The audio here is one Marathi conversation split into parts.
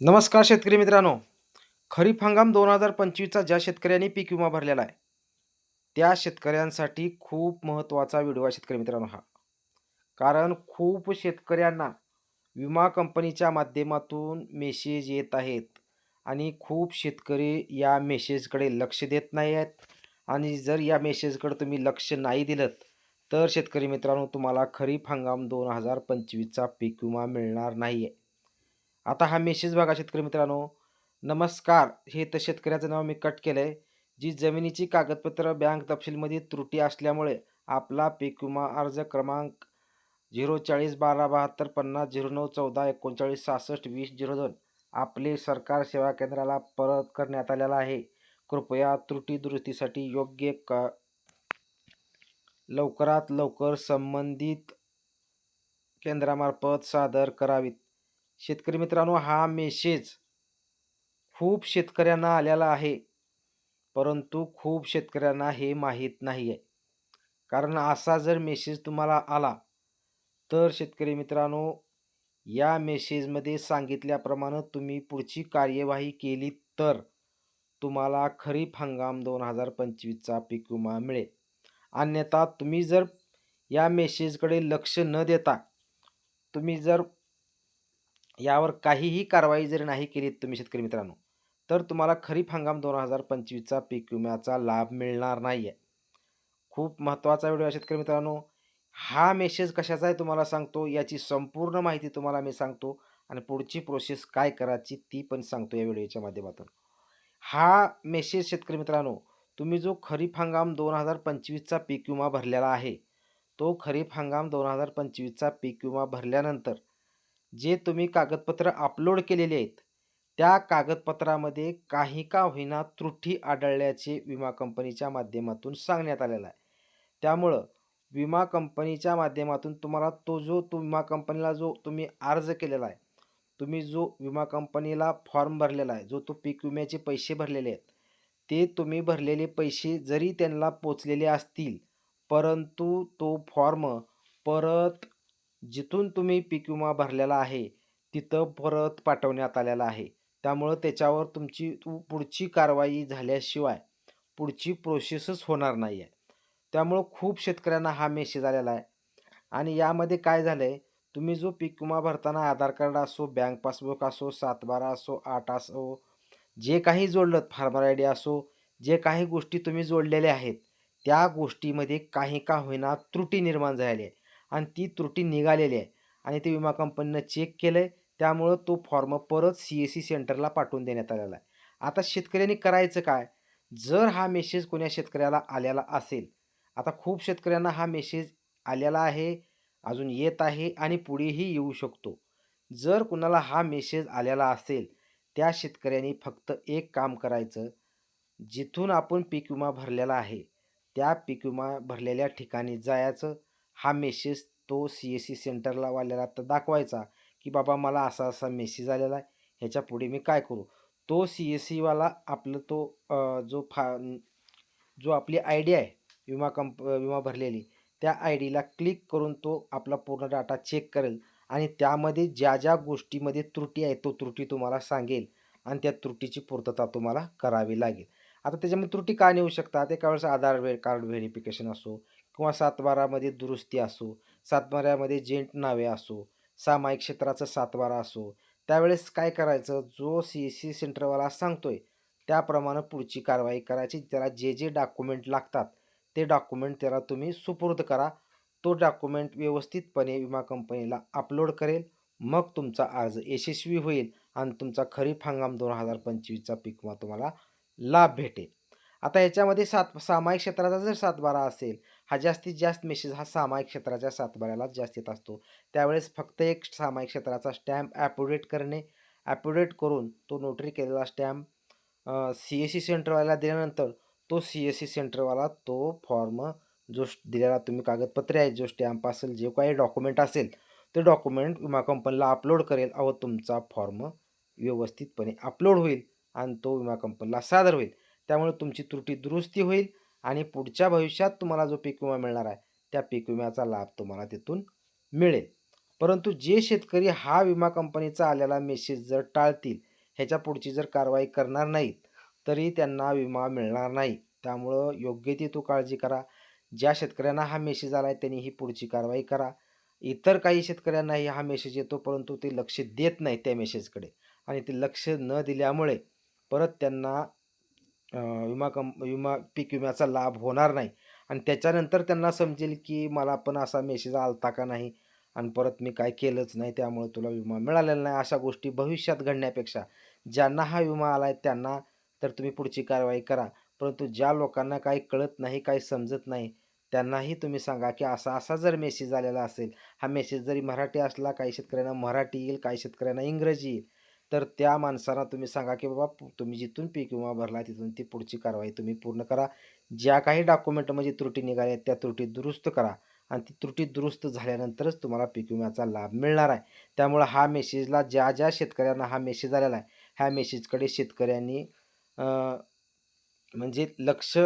नमस्कार शेतकरी मित्रांनो. खरीप हंगाम दोन हजार पंचवीसचा ज्या शेतकऱ्यांनी पीक विमा भरलेला आहे त्या शेतकऱ्यांसाठी खूप महत्त्वाचा व्हिडिओ आहे शेतकरी मित्रांनो हा. कारण खूप शेतकऱ्यांना विमा कंपनीच्या माध्यमातून मेसेज येत आहेत आणि खूप शेतकरी या मेसेजकडे लक्ष देत नाही आहेत. आणि जर या मेसेजकडे तुम्ही लक्ष नाही दिलं तर शेतकरी मित्रांनो तुम्हाला खरीप हंगाम दोन हजार पंचवीसचा पीक विमा मिळणार नाही आहे आता हा मेसेज बघा शेतकरी मित्रांनो. नमस्कार. हे तर शेतकऱ्याचं नाव मी कट केलं आहे जी जमिनीची कागदपत्र बँक तपशीलमध्ये त्रुटी असल्यामुळे आपला पीक विमा अर्ज क्रमांक झिरो चाळीस बारा बहात्तर पन्नास झिरो नऊ चौदा एकोणचाळीस सहासष्ट वीस झिरो दोन आपले सरकार सेवा केंद्राला परत करण्यात आलेला आहे. कृपया त्रुटी दुरुस्तीसाठी योग्य क लवकरात लवकर संबंधित केंद्रामार्फत सादर करावीत. शेतकरी मित्रांनो हा मेसेज खूप शेतकऱ्यांना आलेला आहे. परंतु खूप शेतकऱ्यांना हे माहीत नाही आहे कारण असा जर मेसेज तुम्हाला आला तर शेतकरी मित्रांनो या मेसेजमध्ये सांगितल्याप्रमाणे तुम्ही पुढची कार्यवाही केली तर तुम्हाला खरीप हंगाम दोन हजार पंचवीसचा पीक विमा मिळेल. अन्यथा तुम्ही जर या मेसेजकडे लक्ष न देता तुम्ही जर यावर काहीही कारवाई जरी नाही केली तुम्ही शेतकरी मित्रांनो तर तुम्हाला खरीप हंगाम दोन हजार पंचवीसचा पीक विम्याचा लाभ मिळणार नाही आहे खूप महत्त्वाचा व्हिडिओ आहे शेतकरी मित्रांनो. हा मेसेज कशाचा आहे तुम्हाला सांगतो याची संपूर्ण माहिती तुम्हाला मी सांगतो आणि पुढची प्रोसेस काय करायची ती पण सांगतो या व्हिडिओच्या माध्यमातून. हा मेसेज शेतकरी मित्रांनो तुम्ही जो खरीप हंगाम दोन हजार पंचवीसचा पीक विमा भरलेला आहे तो खरीप हंगाम दोन हजार पंचवीसचा पीक विमा भरल्यानंतर जे तुम्ही कागदपत्र अपलोड केलेले आहेत त्या कागदपत्रामध्ये काही का होईना त्रुटी आढळल्याचे विमा कंपनीच्या माध्यमातून सांगण्यात आलेलं आहे. त्यामुळं विमा कंपनीच्या माध्यमातून तुम्हाला तो जो तो विमा कंपनीला जो तुम्ही अर्ज केलेला आहे तुम्ही जो विमा कंपनीला फॉर्म भरलेला आहे जो तो पीक विम्याचे पैसे भरलेले आहेत ते तुम्ही भरलेले पैसे जरी त्यांना पोचलेले असतील परंतु तो फॉर्म परत जिथून तुम्ही पीक विमा भरलेला आहे तिथं परत पाठवण्यात आलेला आहे. त्यामुळं त्याच्यावर तुमची तू पुढची कारवाई झाल्याशिवाय पुढची प्रोसेसच होणार नाही आहे त्यामुळं खूप शेतकऱ्यांना हा मेसेज आलेला आहे. आणि यामध्ये काय झालं आहे तुम्ही जो पीक विमा भरताना आधार कार्ड असो बँक पासबुक असो सातबारा असो आठ असो जे काही जोडलं फार्मर आय डी असो जे काही गोष्टी तुम्ही जोडलेल्या आहेत त्या गोष्टीमध्ये काही का होईना त्रुटी निर्माण झालेली आहे. आणि ती त्रुटी निघालेली आहे. आणि ते विमा कंपनीनं चेक केलं आहे त्यामुळं तो फॉर्म परत सी एस सी सेंटरला पाठवून देण्यात आलेला आहे. आता शेतकऱ्यांनी करायचं काय? जर हा मेसेज कोण्या शेतकऱ्याला आलेला असेल आता खूप शेतकऱ्यांना हा मेसेज आलेला आहे अजून येत आहे आणि पुढेही येऊ शकतो. जर कुणाला हा मेसेज आलेला असेल त्या शेतकऱ्यांनी फक्त एक काम करायचं. जिथून आपण पीक विमा भरलेला आहे त्या पीक विमा भरलेल्या ठिकाणी जायचं. हा मेसेज तो सी एस सी सेंटरला वाल्याला तर दाखवायचा की बाबा मला असा असा मेसेज आलेला आहे ह्याच्या पुढे मी काय करू? तो सी एस सीवाला आपलं तो जो फा जो आपली आय डी आहे विमा कंप विमा भरलेली त्या आय डीला क्लिक करून तो आपला पूर्ण डाटा चेक करेल आणि त्यामध्ये ज्या ज्या गोष्टीमध्ये त्रुटी आहे तो त्रुटी तुम्हाला सांगेल आणि त्या त्रुटीची पूर्तता तुम्हाला करावी लागेल. आता त्याच्यामध्ये त्रुटी का नेऊ शकतात? एका वेळेस आधार वे कार्ड व्हेरिफिकेशन असो किंवा सातबारामध्ये दुरुस्ती असो सातबाऱ्यामध्ये जेंट नावे असो सामायिक क्षेत्राचं सातबारा असो त्यावेळेस काय करायचं? जो सी एस सी सेंटरवाला सांगतोय त्याप्रमाणे पुढची कारवाई करायची. त्याला जे जे डॉक्युमेंट लागतात ते डॉक्युमेंट त्याला तुम्ही सुपूर्द करा. तो डॉक्युमेंट व्यवस्थितपणे विमा कंपनीला अपलोड करेल. मग तुमचा अर्ज यशस्वी होईल आणि तुमचा खरीप हंगाम दोन हजार पंचवीसचा पीक विमा तुम्हाला लाभ भेटेल. आता याच्यामध्ये सात सामायिक क्षेत्राचा जर सातबारा असेल हा जास्तीत जास्त मेसेज हा सामायिक क्षेत्राच्या सातबाऱ्यालाच जास्त येत असतो. त्यावेळेस फक्त एक सामायिक क्षेत्राचा स्टॅम्प ॲपोडेट करणे ॲपोडेट करून तो नोटरी केलेला स्टॅम्प सी एस सी सेंटरवाल्याला दिल्यानंतर तो सी एस सी सेंटरवाला तो फॉर्म जो दिलेला तुम्ही कागदपत्रे आहेत जो स्टॅम्प असेल जे काही डॉक्युमेंट असेल ते डॉक्युमेंट विमा कंपनीला अपलोड करेल. व तुमचा फॉर्म व्यवस्थितपणे अपलोड होईल आणि तो विमा कंपनीला सादर होईल. त्यामुळे तुमची त्रुटी दुरुस्ती होईल. आणि पुढच्या भविष्यात तुम्हाला जो पीक विमा मिळणार आहे त्या पीक विम्याचा लाभ तुम्हाला तिथून मिळेल. परंतु जे शेतकरी हा विमा कंपनीचा आलेला मेसेज जर टाळतील ह्याच्या पुढची जर कारवाई करणार नाहीत तरी त्यांना विमा मिळणार नाही. त्यामुळं योग्य ती तू काळजी करा. ज्या शेतकऱ्यांना हा मेसेज आला आहे त्यांनी ही पुढची कारवाई करा. इतर काही शेतकऱ्यांनाही हा मेसेज येतो परंतु ते लक्ष देत नाही त्या मेसेजकडे आणि ते लक्ष न दिल्यामुळे परत त्यांना विमा कंप विमा पीक विम्याचा लाभ होणार नाही. आणि त्याच्यानंतर त्यांना समजेल की मला पण असा मेसेज आलता का नाही? आणि परत मी काय केलंच नाही त्यामुळे तुला विमा मिळालेला नाही. अशा गोष्टी भविष्यात घडण्यापेक्षा ज्यांना हा विमा आला आहे त्यांना तर तुम्ही पुढची कारवाई करा. परंतु ज्या लोकांना काही कळत नाही काही समजत नाही त्यांनाही तुम्ही सांगा की असा असा जर मेसेज आलेला असेल हा मेसेज जरी मराठी असला काही शेतकऱ्यांना मराठी येईल काही शेतकऱ्यांना इंग्रजी येईल तर त्या माणसांना तुम्ही सांगा की बाबा तुम्ही जिथून पीक विमा भरला तिथून ती पुढची कारवाई तुम्ही पूर्ण करा. ज्या काही डॉक्युमेंटमध्ये म्हणजे त्रुटी निघाल्या आहेत त्या त्रुटी दुरुस्त करा. आणि ती त्रुटी दुरुस्त झाल्यानंतरच तुम्हाला पीक विम्याचा लाभ मिळणार आहे. त्यामुळं हा मेसेजला ज्या ज्या शेतकऱ्यांना हा मेसेज आलेला आहे ह्या मेसेजकडे शेतकऱ्यांनी म्हणजे लक्ष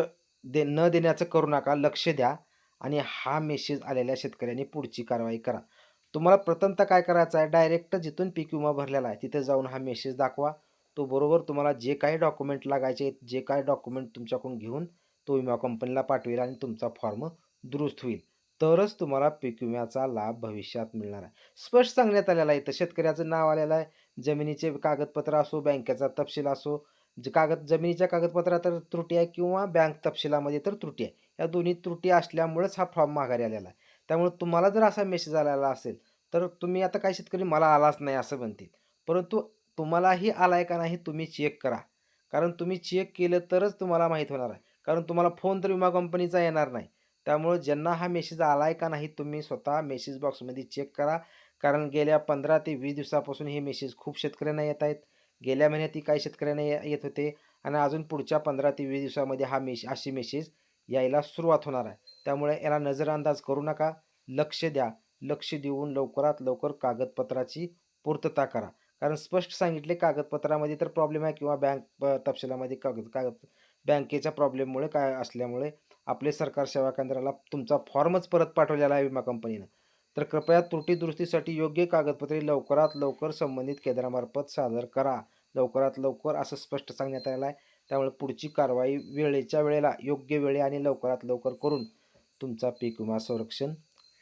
दे न देण्याचं करू नका लक्ष द्या. आणि हा मेसेज आलेल्या शेतकऱ्यांनी पुढची कारवाई करा. तुम्हाला प्रथमतः काय करायचं आहे? डायरेक्ट जिथून पीक विमा भरलेला आहे तिथे जाऊन हा मेसेज दाखवा. तो बरोबर तुम्हाला जे काही डॉक्युमेंट लागायचे जे काही डॉक्युमेंट तुमच्याकडून घेऊन तो विमा कंपनीला पाठवेल आणि तुमचा फॉर्म दुरुस्त होईल. तरच तुम्हाला पीक विम्याचा लाभ भविष्यात मिळणार आहे. स्पष्ट सांगण्यात आलेला आहे इथं शेतकऱ्याचं नाव आलेलं आहे. जमिनीचे कागदपत्र असो बँकेचा तपशील असो जे कागद जमिनीच्या कागदपत्रात तर त्रुटी आहे किंवा बँक तपशिलामध्ये तर त्रुटी आहे. या दोन्ही त्रुटी असल्यामुळेच हा फॉर्म माघारी आलेला आहे. त्यामुळे तुम्हाला जर असा मेसेज आलेला असेल तर तुम्ही आता काही शेतकरी मला आलाच नाही असं म्हणतील. परंतु तुम्हालाही आलाय का नाही तुम्ही चेक करा. कारण तुम्ही चेक केलं तरच तुम्हाला माहीत होणार आहे. कारण तुम्हाला फोन तर विमा कंपनीचा येणार नाही. त्यामुळे ज्यांना हा मेसेज आलाय का नाही तुम्ही स्वतः मेसेज बॉक्समध्ये चेक करा. कारण गेल्या पंधरा ते वीस दिवसापासून हे मेसेज खूप शेतकऱ्यांना येत आहेत. गेल्या महिन्यातही काही शेतकऱ्यांना येत होते. आणि अजून पुढच्या पंधरा ते वीस दिवसामध्ये हा मेश अशी मेसेज यायला सुरुवात होणार आहे. त्यामुळे याला नजरअंदाज करू नका. लक्ष द्या. लक्ष देऊन लवकरात लवकर कागदपत्राची पूर्तता करा. कारण स्पष्ट सांगितले कागदपत्रामध्ये तर प्रॉब्लेम आहे किंवा बँक तपशिलामध्ये कागद कागद बँकेच्या प्रॉब्लेममुळे काय असल्यामुळे आपले सरकार सेवा केंद्राला तुमचा फॉर्मच परत पाठवलेला आहे विमा कंपनीनं. तर कृपया त्रुटी दुरुस्तीसाठी योग्य कागदपत्रे लवकरात लवकर संबंधित केंद्रामार्फत सादर करा. लवकरात लवकर असं स्पष्ट सांगण्यात आलेलं आहे. त्यामुळे पुढची कारवाई वेळेच्या वेळेला योग्य वेळे आणि लवकरात लवकर करून तुमचा पीक विमा संरक्षण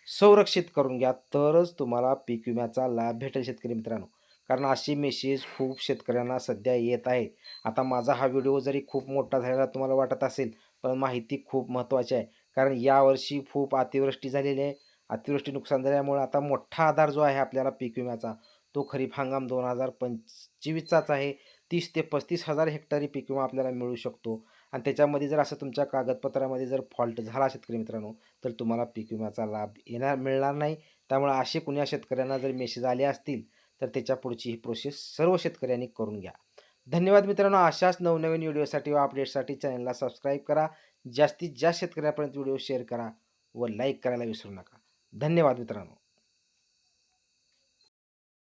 संरक्षित करून घ्या. तरच तुम्हाला पीक विम्याचा लाभ भेटेल शेतकरी मित्रांनो. कारण अशी मेसेज खूप शेतकऱ्यांना सध्या येत आहे. आता माझा हा व्हिडिओ जरी खूप मोठा झालेला तुम्हाला वाटत असेल पण माहिती खूप महत्त्वाची आहे. कारण यावर्षी खूप अतिवृष्टी झालेली आहे. अतिवृष्टी नुकसान झाल्यामुळे आता मोठा आधार जो आहे आपल्याला पीक विम्याचा तो खरीप हंगाम दोन हजार पंचवीसचाच आहे. तीस ते पस्तीस हजार हेक्टरी पीक विमा आपल्याला मिळू शकतो. आणि त्याच्यामध्ये जर असं तुमच्या कागदपत्रामध्ये जर फॉल्ट झाला शेतकरी मित्रांनो तर तुम्हाला पीक विम्याचा लाभ येणार मिळणार नाही. त्यामुळे असे कुण्या शेतकऱ्यांना जर मेसेज आले असतील तर त्याच्या पुढची ही प्रोसेस सर्व शेतकऱ्यांनी करून घ्या. धन्यवाद मित्रांनो. अशाच नवनवीन व्हिडिओसाठी व अपडेटसाठी चॅनलला सबस्क्राईब करा. जास्तीत जास्त शेतकऱ्यापर्यंत व्हिडिओ शेअर करा व लाईक करायला विसरू नका. धन्यवाद मित्रांनो.